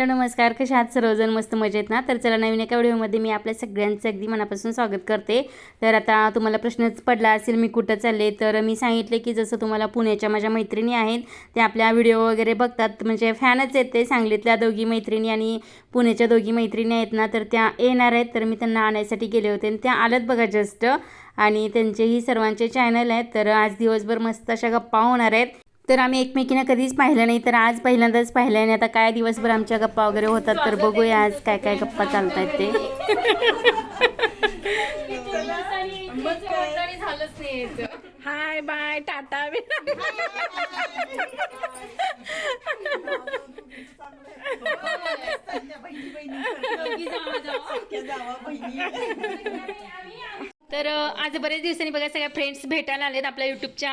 Hello नमस्कार. कशा आहात सर्वजण? मस्त मजेत ना? तर चला नवीन एका व्हिडिओमध्ये मी आपल्या सगळ्यांचं अगदी मनापासून स्वागत करते. तर आता तुम्हाला प्रश्नच पडला असेल मी कुठं चालले? तर मी सांगितले की जसं तुम्हाला पुण्याच्या माझ्या मैत्रिणी आहेत त्या आपल्या व्हिडिओ वगैरे बघतात. म्हणजे फॅनच येते सांगलीतल्या दोघी मैत्रिणी आणि पुण्याच्या दोघी मैत्रिणी आहेत ना तर त्या येणार आहेत. तर मी त्यांना आणायसाठी गेले होते आणि त्या आल्यात बघा जस्ट आणि त्यांचेही सर्वांचे चॅनल आहेत. तर आज दिवसभर मस्त अशा गप्पा होणार आहेत. तर आम्ही एकमेकींना कधीच पाहिलं नाही तर आज पहिल्यांदाच पाहिलं आणि आता काय दिवसभर आमच्या गप्पा वगैरे होतात तर बघूया आज काय काय गप्पा चालत आहेत ते. हाय बाय टाटा तर आज बरेच दिवसांनी बघा सगळ्या फ्रेंड्स भेटायला आलेत आपल्या यूट्यूबच्या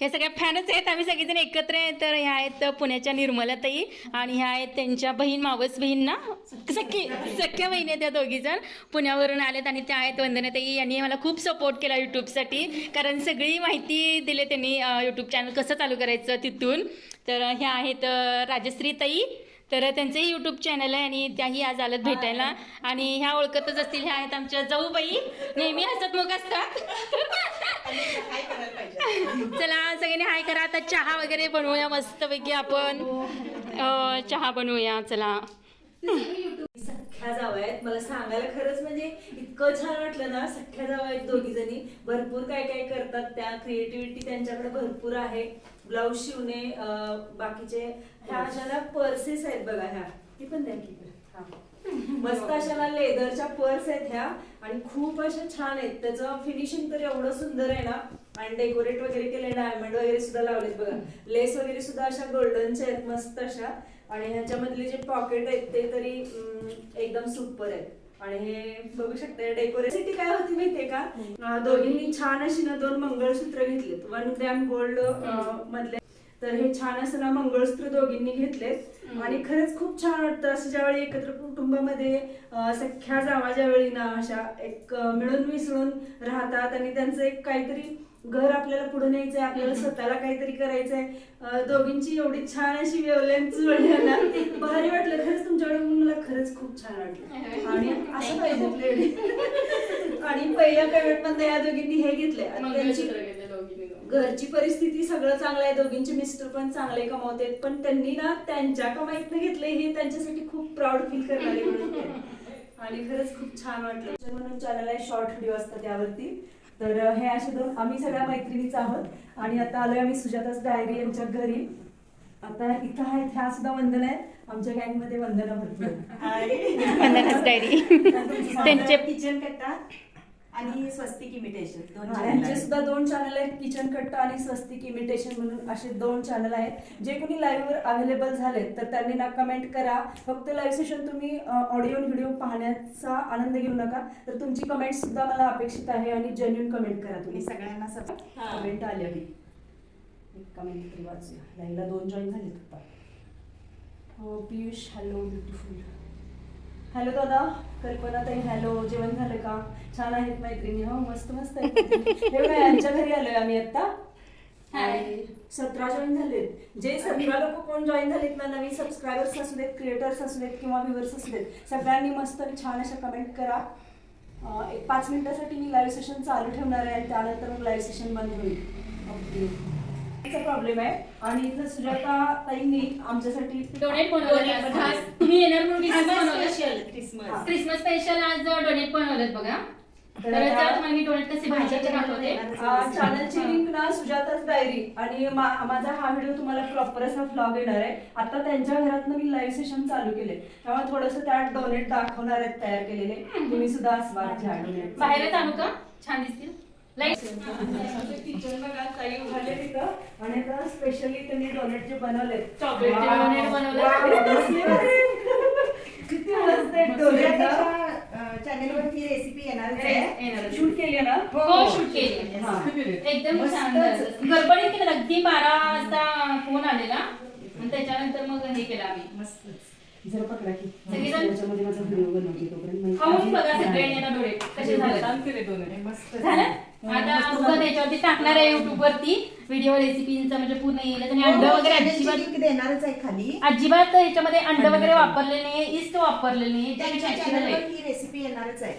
ह्या सगळ्या फॅनच आहेत. आम्ही सगळेजण एकत्र आहे. तर ह्या आहेत पुण्याच्या निर्मलाताई आणि ह्या आहेत त्यांच्या बहीण मावस बहीण ना सख्खी सख्या बहीण आहेत त्या दोघीजण. पुण्यावरून आलेत आणि त्या आहेत वंदनाताई. यांनी मला खूप सपोर्ट केला यूट्यूबसाठी कारण सगळी माहिती दिली त्यांनी यूट्यूब चॅनल कसं चालू करायचं तिथून. तर ह्या आहेत राजश्रीताई. राजश्री तर त्यांचंही यूट्यूब चॅनल आहे आणि त्याही आज आलत भेटायला. आणि ह्या ओळखतच असतील ह्या आहेत आमच्या जाऊबाई. नेहमी हसतमुख असतात. चला सगळ्यांनी हाय करा. आता चहा वगैरे बनवूया मस्तपैकी आपण. अं, चहा बनवूया चला. सख्या जावा आहेत. मला सांगायला खरंच म्हणजे इतकं छान वाटलं ना सख्या जावा आहेत दोघी जणी भरपूर काय काय करतात त्या. क्रिएटिव्हिटी त्यांच्याकडे भरपूर आहे. ब्लाऊज शिवणे बाकीचे ह्या अशा ना पर्सेस आहेत बघा ह्या ही पण द्या की. हा. मस्त अशा ना लेदरच्या पर्स आहेत ह्या आणि खूप अशा छान आहेत. त्याचं फिनिशिंग तर एवढं सुंदर आहे ना. आणि डेकोरेट वगैरे केले डायमंड वगैरे सुद्धा लावलेत बघा. लेस वगैरे सुद्धा अशा गोल्डनच्या आहेत मस्त अशा. आणि ह्याच्यामधले जे पॉकेट आहेत ते तरी एकदम सुपर आहेत. आणि हे बघू शकता डेकोरेसिटी काय होती माहितीये का? दोघींनी छान अशी ना दोन मंगळसूत्र घेतलेत. वन ग्रॅम गोल्ड मधले. तर हे छान असं ना मंगळसूत्र दोघींनी घेतलेत. आणि खरंच खूप छान वाटतं असं ज्यावेळी एकत्र कुटुंबामध्ये सख्या जावा ज्यावेळी ना अशा एक मिळून मिसळून राहतात आणि त्यांचं एक काहीतरी घर आपल्याला पुढे न्यायचंय आपल्याला स्वतःला काहीतरी करायचंय. दोघींची एवढी छान अशी ना भारी वाटलं. खरंच तुमच्याकडे मला खरंच खूप छान वाटलं. आणि असं पाहिजे. आणि पहिल्या पेमेंटमध्ये या दोघींनी हे घेतले त्यांची घरची परिस्थिती सगळं चांगलं आहे. दोघींचे मिस्टर पण चांगले कमावतात. पण त्यांनी ना त्यांच्या कमाईतनं घेतले हे त्यांच्यासाठी खूप प्राऊड फील करणारी गोष्ट आहे. आणि खरंच खूप छान वाटलं. म्हणून चॅनल आहे शॉर्ट व्हिडिओ असतात त्यावरती. तर हे असे दोन आम्ही सगळ्या मैत्रिणीच आहोत. आणि आता आलोय आम्ही सुजाताच डायरी यांच्या घरी. आता इथं आहेत ह्या सुद्धा वंदना आहेत. आमच्या गँगमध्ये वंदना भरपूर वंदनाच डायरी त्यांचे किचन कट्टा आणि स्वस्तिक इमिटेशन दोन यांचे. सुद्धा दोन चॅनल आहेत किचन कट्टा आणि स्वस्तिक इमिटेशन म्हणून असे दोन चॅनल आहेत. जे कोणी लाईव्हवर अवेलेबल झालेत तर त्यांनी ना कमेंट करा. फक्त लाईव्ह सेशन तुम्ही ऑडिओ व्हिडिओ पाहण्याचा आनंद घेऊ नका. तर तुमची कमेंट सुद्धा मला अपेक्षित आहे आणि जेन्युन कमेंट करा तुम्ही. सगळ्यांना सब कमेंट आली. एक कमेंट तरी वाचूया. लाईव्हला दोन जॉईन झाले आता. हो पियुष हॅलो ब्युटिफुल हॅलो दादा. कल्पना ताई हॅलो जेवण झालं का? छान आहेत मैत्रिणी हो मस्त मस्त. हे बघा, यांच्या घरी आलोय आम्ही आता. सतरा जॉईन झालेत. जे सतरा लोक कोण जॉईन झालेत ना नवीन सबस्क्रायबर्स असू देत क्रिएटर्स असू देत किंवा व्ह्युअर्स असू देत सगळ्यांनी मस्त आणि छान अशा कमेंट करा. एक पाच मिनिटासाठी मी लाईव्ह सेशन चालू ठेवणार आहे आणि त्यानंतर मग लाईव्ह सेशन बंद होईल. ओके प्रॉब्लेम आहे. आणि इथं सुजाता ताईंनी आमच्यासाठी डोनेट बनवलं खास तुम्ही येणार म्हणून Christmas बनवलं. special, Christmas. क्रिसमस स्पेशल आज डोनेट बनवलेत बघा. तर तर आता- चला तुम्हाला मी डोनेट कसे भाज्याचे दाखवते. चॅनलची लिंक ना सुजाताच डायरी आणि मा- माझा हा व्हिडिओ तुम्हाला प्रॉपर असा व्लॉग येणार आहे. आता त्यांच्या घरातनं मी लाईव्ह सेशन चालू केले त्यामुळे थोडस त्यात डोनेट दाखवणार आहेत तयार केलेले. तुम्ही सुद्धा असवा डोनेट बाहेरच आणू का? छान दिसतील. किचन बघा ताई उभारले तिथं आणि आता स्पेशली त्यांनी डोनेट जे बनवले Chocolate चे donate बनवले. किती मस्त आहेत चॅनेलवरती रेसिपी येणार. शूट केली ना हो शूट केली हा. एकदम. छान. गडबडीत केलं अगदी बारा वाजता फोन आलेला आणि त्याच्यानंतर मग हे केलं आम्ही मस्त जरा पकडा की सगळेजण- त्याच्यामध्ये माझा व्हिडिओ बनवते तोपर्यंत खाऊन बघा सगळ्यांनी आता डोळे कसे झाले झालं आता आपण त्याच्यावरती टाकणार आहे युट्यूब वरती व्हिडिओ रेसिपीचा म्हणजे पूर्ण येईल. आणि अंड वगैरे अजिबात देणारच आहे खाली. अजिबात याच्यामध्ये अंड वगैरे वापरले नाही इस्ट वापरलेले नाही ही रेसिपी येणारच आहे.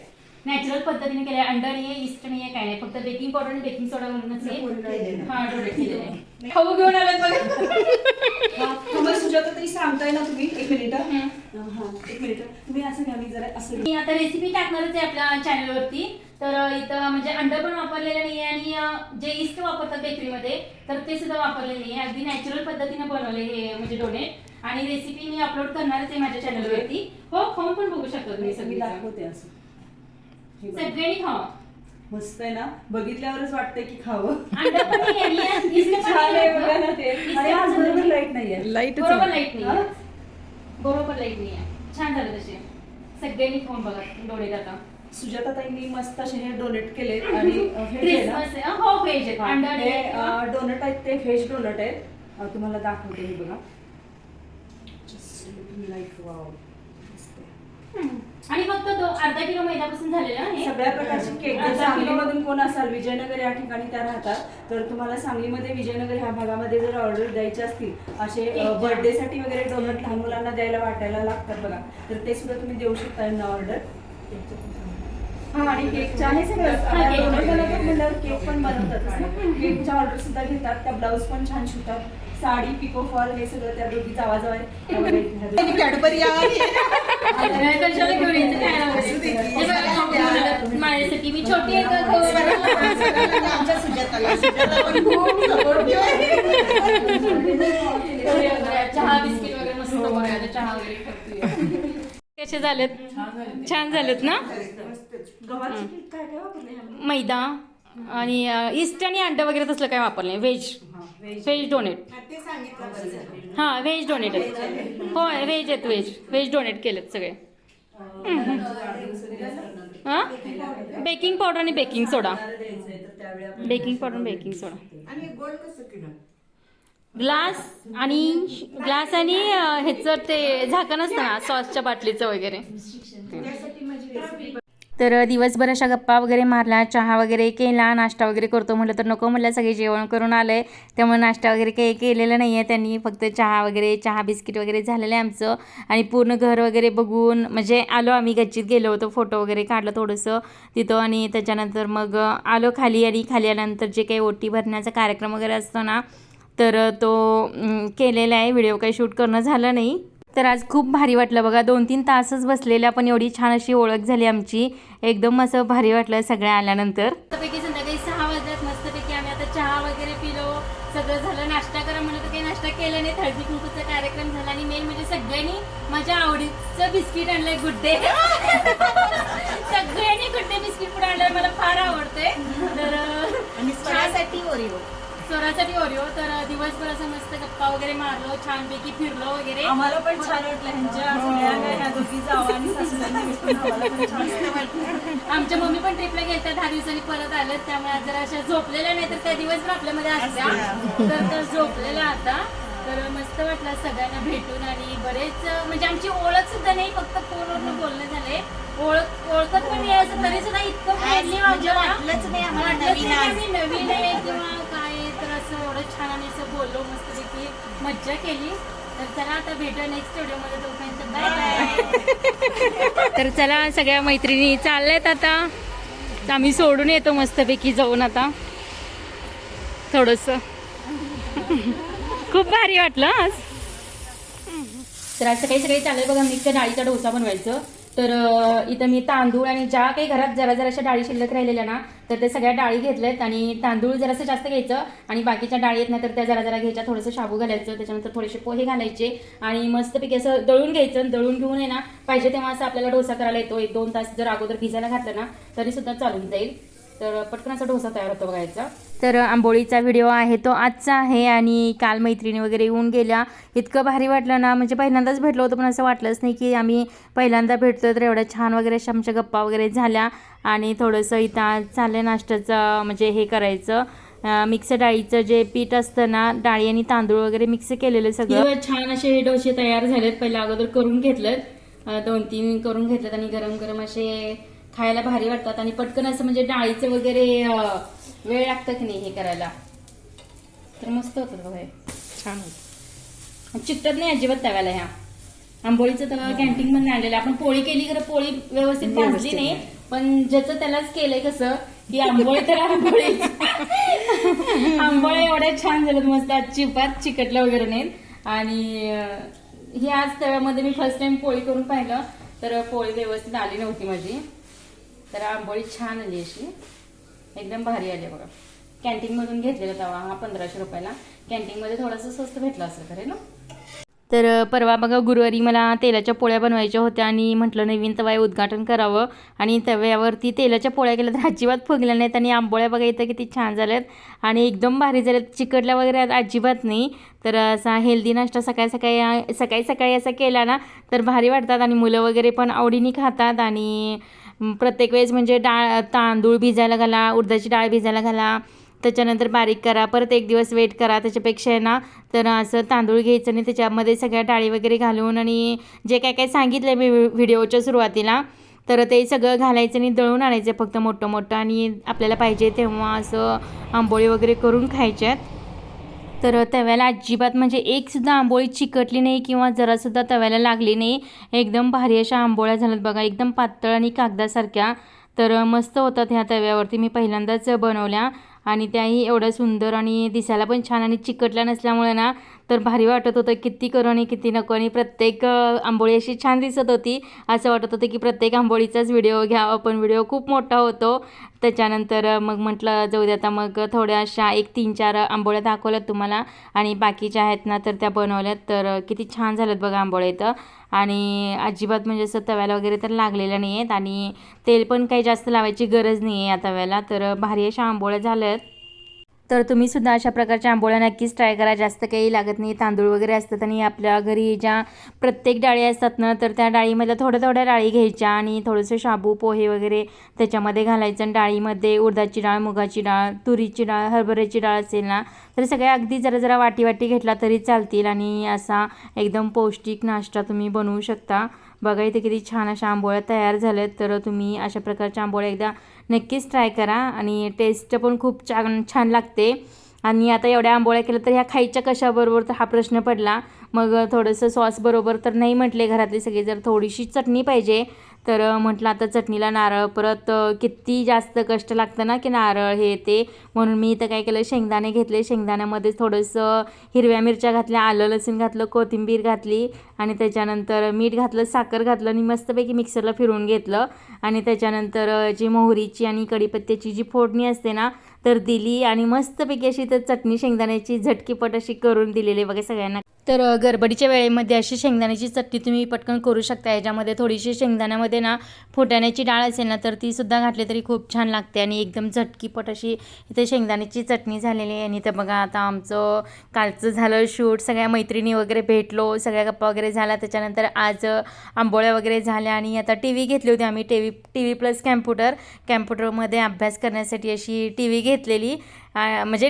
नॅचरल पद्धतीने केले अंड नाही आहे इस्ट नाही आहे काय नाही. फक्त बेकिंग पावडर आणि बेकिंग सोडा म्हणूनच हे. हा डोळे केलेले आहे. खाऊ घेऊन आलात बघा. तुम्हाला सुजाता तरी सांगताय ना तुम्ही. एक मिनिट. हा एक मिनिट. तुम्ही असं घ्या मी जरा असं मी आता रेसिपी टाकणारच आहे आपल्या चॅनलवरती तर अ, इथं म्हणजे अंड पण वापरलेलं नाही आणि अ, जे इस्ट वापरतात बेकरीमध्ये तर ते सुद्धा वापरलेले नाही आहे अगदी नॅचरल पद्धतीने बनवले हे म्हणजे डोनेट आणि रेसिपी मी अपलोड करणारच आहे माझ्या चॅनलवरती हो खाऊन पण बघू शकता तुम्ही मी सगळी दाखवते असं. सगळ्यांनी खावा. मस्त आहे ना? बघितल्यावरच वाटतंय की खावं. पण आहे, पण छान आहे बघा ना. ते. आणि आज बरोबर नाही. लाइट नाहीये. बरोबर लाइट नाही हा? आहे. बरोबर लाइट नाही आहे. छान झालं तसे. सगळ्यांनी खाऊन बघा डोळे आता सुजाता ताईंनी मस्त असे हे डोनेट केले आणि अ, हे जे आहे ना, क्रिसमस आहे. हो व्हेज आहे. अंड हे डोनट आहेत ते व्हेज डोनट आहेत. अ, तुम्हाला दाखवते मी बघा. Like wow. मस्त आहे. हम्म. आणि फक्त तो अर्धा किलो मैद्यापासून झालेलं आहे. सगळ्या प्रकारचे केक किलो सांगलीमधून कोण असाल विजयनगर या ठिकाणी त्या राहतात तर तुम्हाला सांगलीमध्ये विजयनगर ह्या भागामध्ये जर ऑर्डर द्यायचे असतील असे. बर्थडे साठी वगैरे डोनट लहान मुलांना द्यायला वाटायला लागतात बघा तर ते सुद्धा तुम्ही देऊ शकता यांना ऑर्डर हा आणि केकच्या सगळं हा, आता केक. पण बनवतात. केकच्या ऑर्डर सुद्धा घेतात. त्या ब्लाऊज पण छान शिवतात. साडी पिको फॉल हे सगळं त्या दोघी कॅडबरी? हे. माझ्यासाठी मी छोटी आहे का खाऊ? आमच्या सुजाताला. सुजाता पण खूप supportive आहे. चहा बिस्किट वगैरे मस्त चहा वगैरे करतोय. कसे झालेत? छान झालेत. ना? गव्हाची केक काय काय वापरले ह्यामध्ये? मैदा आणि इस्ट आणि अंड वगैरे तसलं काय वापरलं व्हेज. व्हेज. डोनेट. ते सांगितलं बरं झालं. हा व्हेज डोनेट आहेत. हो व्हेज आहेत व्हेज. व्हेज डोनेट केलेत सगळे. हा? बेकिंग पावडर आणि बेकिंग सोडा द्यायचंय तर त्यावेळी आपण बेकिंग पावडर आणि बेकिंग सोडा आणि गोल्ड कसं किलो ग्लास आणि ग्लास आणि अ, ह्याचं ते झाकण असतं ना सॉसच्या बाटलीचं वगैरे. त्यासाठी माझी रेसिपी तर दिवसभर अशा गप्पा वगैरे मारला चहा वगैरे केला नाश्ता वगैरे करतो म्हटलं तर नको म्हटलं सगळे जेवण करून आलं. आहे त्यामुळे नाश्ता वगैरे काही केलेलं नाही आहे. त्यांनी फक्त चहा वगैरे चहा बिस्किट वगैरे झालेलं आहे आमचं. आणि पूर्ण घर वगैरे बघून म्हणजे आलो आम्ही गच्चीत गेलो होतो फोटो वगैरे काढलं थोडंसं तिथं. आणि त्याच्यानंतर मग आलो खाली आणि खाली आल्यानंतर जे काही ओटी भरण्याचा कार्यक्रम वगैरे असतो ना तर तो केलेला आहे. व्हिडिओ काही शूट करणं झालं नाही. तर आज खूप भारी वाटलं बघा. दोन तीन तासच बसलेल्या पण एवढी छान अशी ओळख झाली आमची. एकदम असं भारी वाटलं सगळ्या आल्यानंतर. मस्तपैकी संध्याकाळी सहा वाजल्यात. मस्तपैकी आम्ही आता चहा वगैरे पिलो. सगळं झालं. नाश्ता करा म्हणलं तर काही नाश्ता केला नाही. हळदी कुंकूचा कार्यक्रम झाला आणि मेन म्हणजे सगळ्यांनी माझ्या आवडीचं बिस्किट आणलंय. Good day. सगळ्यांनी गुड डे बिस्किट पुढे आणलंय. मला फार आवडते तर ओरिओ. स्वरासाठी ओरिओ तर दिवसभर असं मस्त गप्पा वगैरे मारलो छानपैकी फिरलो वगैरे. आम्हाला पण छान वाटलं ह्यांच्या सगळ्या ह्या दोघी जावा आणि सासूबाईंनी भेटून आम्हाला पण छान वाटलं. आमच्या मम्मी पण ट्रिपला गेल्या दहा दिवसांनी परत आल्यात त्यामुळे आज जरा अशा झोपलेल्या नाही तर त्या दिवसभर आपल्यामध्ये असत्या. तर त्या झोपलेल्या आता. तर मस्त वाटलं सगळ्यांना भेटून आणि बरेच म्हणजे आमची ओळख सुद्धा नाही फक्त फोनवरनं बोलणं झालंय. ओळख ओळखत पण नाही असं तरी सुद्धा इतकं म्हणजे वाटलंच नाही आम्हाला नवीन आज. आम्ही नवीन आहे किंवा मस्तपैकी मज्जा केली. तर चला आता भेटूया नेक्स्ट व्हिडिओमध्ये तोपर्यंत. बाय बाय तर चला सगळ्या मैत्रिणी चालल्यात आता. तर आम्ही सोडून येतो मस्तपैकी जाऊन आता. थोडंसं. खूप भारी वाटलं आज. तर आज सकाळी सकाळी चाललंय बघा मिक्स डाळीचा डोसा बनवायचं. तर इथं मी तांदूळ आणि ज्या काही घरात जरा जराशा डाळी शिल्लक राहिलेल्या ना तर त्या सगळ्या डाळी घेतल्यात आणि तांदूळ जरासं जास्त घ्यायचं आणि बाकीच्या डाळी आहेत ना तर त्या जरा जरा घ्यायच्या. थोडंसं शाबू घालायचं त्याच्यानंतर थोडेसे पोहे घालायचे आणि मस्तपैकी असं दळून घ्यायचं दळून घेऊन आहे ना पाहिजे तेव्हा असं आपल्याला डोसा करायला येतो एक दोन तास जर अगोदर भिजायला घातलं ना तरी सुद्धा चालून जाईल. तर पटकन असा डोसा तयार होतो बघायचा. तर आंबोळीचा व्हिडिओ आहे तो आजचा आहे आणि काल मैत्रिणी वगैरे येऊन गेल्या. इतकं भारी वाटलं ना म्हणजे पहिल्यांदाच भेटलो होतो पण असं वाटलंच नाही की आम्ही पहिल्यांदा भेटतो तर एवढ्या छान वगैरे अशा आमच्या गप्पा वगैरे झाल्या. आणि थोडंसं इथं आज चाललं नाश्त्याचं म्हणजे हे करायचं. मिक्स डाळीचं जे पीठ असतं ना डाळी आणि तांदूळ वगैरे मिक्स केलेलं सगळं. छान असे हे डोसे तयार झालेत पहिला अगोदर करून घेतलेत. दोन तीन करून घेतलेत आणि गरम गरम असे खायला भारी वाटतात आणि पटकन असं म्हणजे डाळीचं वगैरे वेळ लागतं की नाही हे करायला. तर मस्त होतं बघा हे. छान होत चिकटत नाही अजिबात तव्याला ह्या. आंबोळीचं तवा कॅन्टीन मध्ये आणलेलं आपण पोळी केली खरं पोळी व्यवस्थित भाजली नाही पण ज्याचं त्यालाच केलंय कसं की आंबोळी तर आंबोळी आंबोळ्या एवढ्या छान झाल्यात मस्त. अजिबात चिकटलं वगैरे नाहीत आणि ही आज तव्यामध्ये मी फर्स्ट टाइम पोळी करून पाहिलं. तर पोळी व्यवस्थित आली नव्हती माझी. तर आंबोळी छान आली अशी. एकदम भारी आली बघा. कॅन्टीनमधून घेतलेला तवा हा पंधराशे रुपयाला. कॅन्टीनमध्ये थोडासा स्वस्त भेटला असेल खरे ना? तर परवा बघा गुरुवारी मला तेलाच्या पोळ्या बनवायच्या होत्या आणि म्हटलं नवीन तवा उद्घाटन करावं. आणि तव्यावरती तेलाच्या पोळ्या केल्या तर अजिबात फुगल्या नाहीत आणि आंबोळ्या बघा इथं किती छान झाल्यात. आणि एकदम भारी झाल्यात. चिकटल्या वगैरे अजिबात नाही. तर असा हेल्दी नाश्ता सकाळी सकाळी सकाळी सकाळी असा केला ना तर भारी वाटतात. आणि मुलं वगैरे पण आवडीने खातात आणि प्रत्येक वेळेस म्हणजे डाळ तांदूळ भिजायला घाला उडदाची डाळ भिजायला घाला त्याच्यानंतर बारीक करा परत एक दिवस वेट करा. त्याच्यापेक्षा आहे ना तर असं तांदूळ घ्यायचं आणि त्याच्यामध्ये सगळ्या डाळी वगैरे घालून आणि जे काय काय सांगितलं मी व्हिडिओच्या सुरुवातीला तर ते सगळं घालायचं आणि दळून आणायचं फक्त मोठं मोठं आणि आपल्याला पाहिजे तेव्हा असं आंबोळी वगैरे करून खायच्यात. तर तव्याला अजिबात म्हणजे एकसुद्धा आंबोळी चिकटली नाही किंवा जरासुद्धा तव्याला लागली नाही. एकदम भारी अशा आंबोळ्या झाल्यात बघा. एकदम पातळ आणि कागदासारख्या. तर मस्त होतात ह्या तव्यावरती. मी पहिल्यांदाच बनवल्या. आणि त्याही एवढं सुंदर आणि दिसायला पण छान आणि चिकटल्या नसल्यामुळे ना तर भारी वाटत होतं. किती करू आणि किती नको आणि प्रत्येक आंबोळी अशी छान दिसत होती. असं वाटत होतं की प्रत्येक आंबोळीचाच व्हिडिओ घ्यावा पण व्हिडिओ खूप मोठा होतो. त्याच्यानंतर मग म्हटलं जाऊ दे आता मग थोड्या अशा एक तीन चार आंबोळ्या दाखवल्यात तुम्हाला आणि बाकीच्या आहेत ना तर त्या बनवल्यात. तर किती छान झाल्यात बघा आंबोळ्या इथं. आणि अजिबात म्हणजे असं तव्याला वगैरे तर लागलेल्या नाही आहेत आणि तेल पण काही जास्त लावायची गरज नाही आहे या तव्याला. तर भारी अशा आंबोळ्या झाल्यात. तर तुम्ही सुद्धा अशा प्रकारच्या आंबोळ्या नक्कीच ट्राय करा. जास्त काही लागत नाही. तांदूळ वगैरे असतात आणि आपल्या घरी ज्या प्रत्येक डाळी असतात ना तर त्या डाळीमधल्या थोड्या थोड्या डाळी घ्यायच्या आणि थोडंसं शाबू पोहे वगैरे त्याच्यामध्ये घालायचं. आणि डाळीमध्ये उडदाची डाळ मुगाची डाळ तुरीची डाळ हरभऱ्याची डाळ असेल ना तर सगळ्या अगदी जरा जरा वाटी वाटी घेतला तरी चालतील आणि असा एकदम पौष्टिक नाश्ता तुम्ही बनवू शकता. बघा इथे किती छान अशा आंबोळ्या तयार झाल्यात. तर तुम्ही अशा प्रकारच्या आंबोळ्या एकदा नक्कीच ट्राय करा आणि टेस्ट पण खूप छान छान लागते. आणि आता एवढ्या आंबोळ्या केल्या तर ह्या खायच्या कशाबरोबर तर हा प्रश्न पडला. मग थोडंसं सॉस बरोबर तर नाही म्हटले घरातले सगळे जर थोडीशी चटणी पाहिजे तर म्हटलं आता चटणीला नारळ परत किती जास्त कष्ट लागतं ना की नारळ हे ते. म्हणून मी इथं काय केलं शेंगदाणे घेतले. शेंगदाण्यामध्ये थोडंसं हिरव्या मिरच्या घातल्या आलं लसूण घातलं कोथिंबीर घातली आणि त्याच्यानंतर मीठ घातलं साखर घातलं आणि मस्तपैकी मिक्सरला फिरवून घेतलं. आणि त्याच्यानंतर जी मोहरीची आणि कढीपत्त्याची जी फोडणी असते ना तर दिली आणि मस्तपैकी अशी तर चटणी शेंगदाण्याची झटकीपट अशी करून दिलेली बघा सगळ्यांना. तर गरबडीच्या गडबडीच्या वेळेमध्ये अशी शेंगदाण्याची चटणी तुम्ही पटकन करू शकता. याच्यामध्ये थोडीशी शेंगदाण्यामध्ये ना फुटाण्याची डाळ असेल ना तर ती सुद्धा घातली तरी खूप छान लागते आणि एकदम झटकीपट अशी इथे शेंगदाण्याची चटणी झालेली आहे. आणि इथं बघा आता आमचं कालचं झालं शूट. सगळ्या मैत्रिणी वगैरे भेटलो. सगळ्या गप्पा वगैरे झाल्या. त्याच्यानंतर आज आंबोळ्या वगैरे झाल्या आणि आता टी व्ही घेतली होती आम्ही. T V T V plus computer. कॅम्प्युटरमध्ये अभ्यास करण्यासाठी अशी टी व्ही घेतलेली. म्हणजे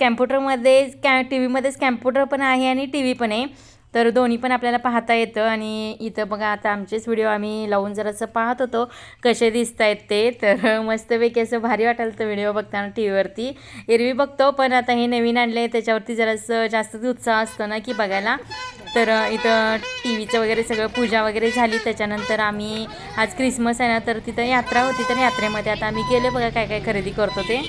कॅम्प्युटरमध्ये कॅ टी व्हीमध्येच कॅम्प्युटर पण आहे आणि टी व्ही पण आहे. तर दोन्ही पण आपल्याला पाहता येतं आणि इथं बघा आता आमचेच व्हिडिओ आम्ही लावून जरासं पाहत होतो. कसे दिसत आहेत ते. तर मस्तपैकी असं भारी वाटायला तर व्हिडिओ बघताना टी व्हीवरती एरवी बघतो पण आता हे नवीन आणलं आहे त्याच्यावरती जरासं जास्तच उत्साह असतो ना की बघायला. तर इथं टी व्हीचं वगैरे सगळं पूजा वगैरे झाली. त्याच्यानंतर आम्ही आज क्रिसमस आहे ना तर तिथं यात्रा होती. तर यात्रेमध्ये आता आम्ही गेले बघा काय काय खरेदी करतो ते.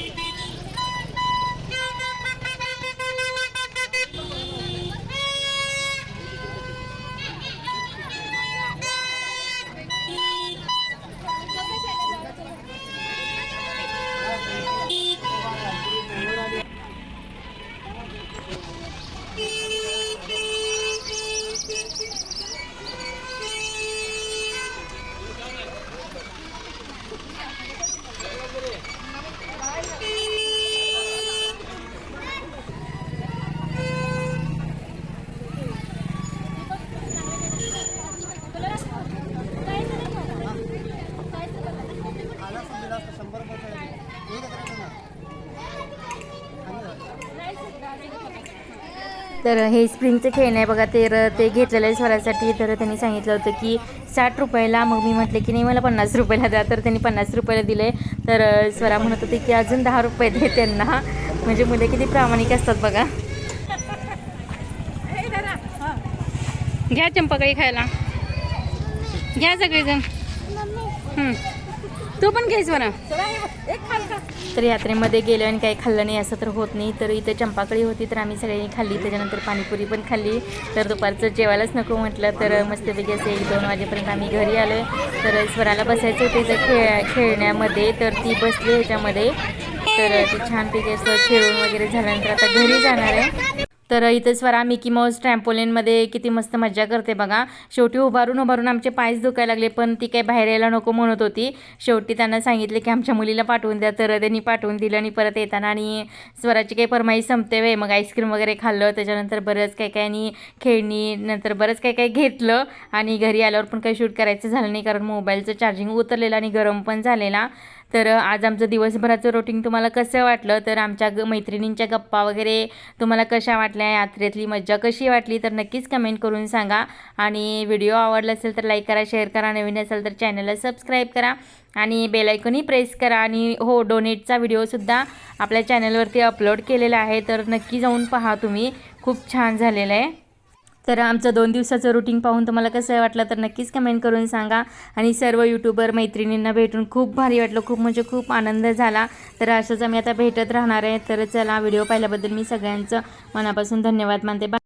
तर हे स्प्रिंगचे खेळणे आहे. बघा तर ते घेतलेलं आहे स्वरासाठी तर त्यांनी सांगितलं होतं की साठ रुपयाला मग मी म्हटले की नाही मला पन्नास रुपयाला द्या. तर त्यांनी पन्नास रुपयाला दिले. तर स्वरा म्हणत होते की अजून दहा रुपये दे त्यांना. म्हणजे मुले किती प्रामाणिक असतात बघा. घ्या चंपाकळी खायला. घ्या सगळेजण. तू पण घ्यायच बरं तर यात्रेमध्ये गेलो आणि काही खाल्लं नाही असं तर होत नाही. तर इथे चंपाकळी होती तर आम्ही सगळ्यांनी खाल्ली. त्याच्यानंतर पाणीपुरी पण खाल्ली. तर दुपारचं जेवायलाच नको म्हटलं तर मस्तपैकी असं एक दोन वाजेपर्यंत आम्ही घरी आलो तर स्वराला बसायचं होतं इथं खेळ खेळण्यामध्ये. तर ती बसली ह्याच्यामध्ये. तर ती छानपैकी असं खेळून वगैरे झाल्यानंतर आता घरी जाणार आहे. तर इथे स्वरा मिकी माऊस ट्रॅम्पोलिनमध्ये किती मस्त मज्जा करते बघा. शेवटी उभारून उभारून आमचे पायच दुखायला लागले पण ती काही बाहेर यायला नको म्हणत होती. शेवटी त्यांना सांगितले की आमच्या मुलीला पाठवून द्या तर त्यांनी पाठवून दिलं आणि परत येताना आणि स्वराची काही फरमाईश संपते वे मग आईस्क्रीम वगैरे खाल्लं त्याच्यानंतर बरंच काय काही आणि खेळणी नंतर बरंच काय काय घेतलं आणि घरी आल्यावर पण काही शूट करायचं झालं नाही कारण मोबाईलचं चार्जिंग उतरलेलं आणि गरम पण झालेला. तर आज आमचं दिवसभराचं रुटीन तुम्हाला कसं वाटलं? तर आमच्या ग मैत्रिणींच्या गप्पा वगैरे तुम्हाला कशा वाटल्या? यात्रेतली मज्जा कशी वाटली? तर नक्कीच कमेंट करून सांगा. आणि व्हिडिओ आवडला असेल तर लाईक करा शेअर करा. नवीन असेल तर चॅनलला सबस्क्राईब करा. आणि बेलायकनही प्रेस करा. आणि हो डोनेटचा व्हिडिओसुद्धा आपल्या चॅनलवरती अपलोड केलेला आहे. तर नक्की जाऊन पहा तुम्ही. खूप छान झालेलं आहे. तर आमचं दोन दिवसाचं रुटीन पाहून तुम्हाला कसं वाटलं तर नक्कीच कमेंट करून सांगा. आणि सर्व यूट्यूबर मैत्रिणींना भेटून खूप भारी वाटलं खूप म्हणजे खूप आनंद झाला. तर असंच आम्ही आता भेटत राहणार आहे. तर चला व्हिडिओ पाहिल्याबद्दल मी सगळ्यांचं मनापासून धन्यवाद मानते. बा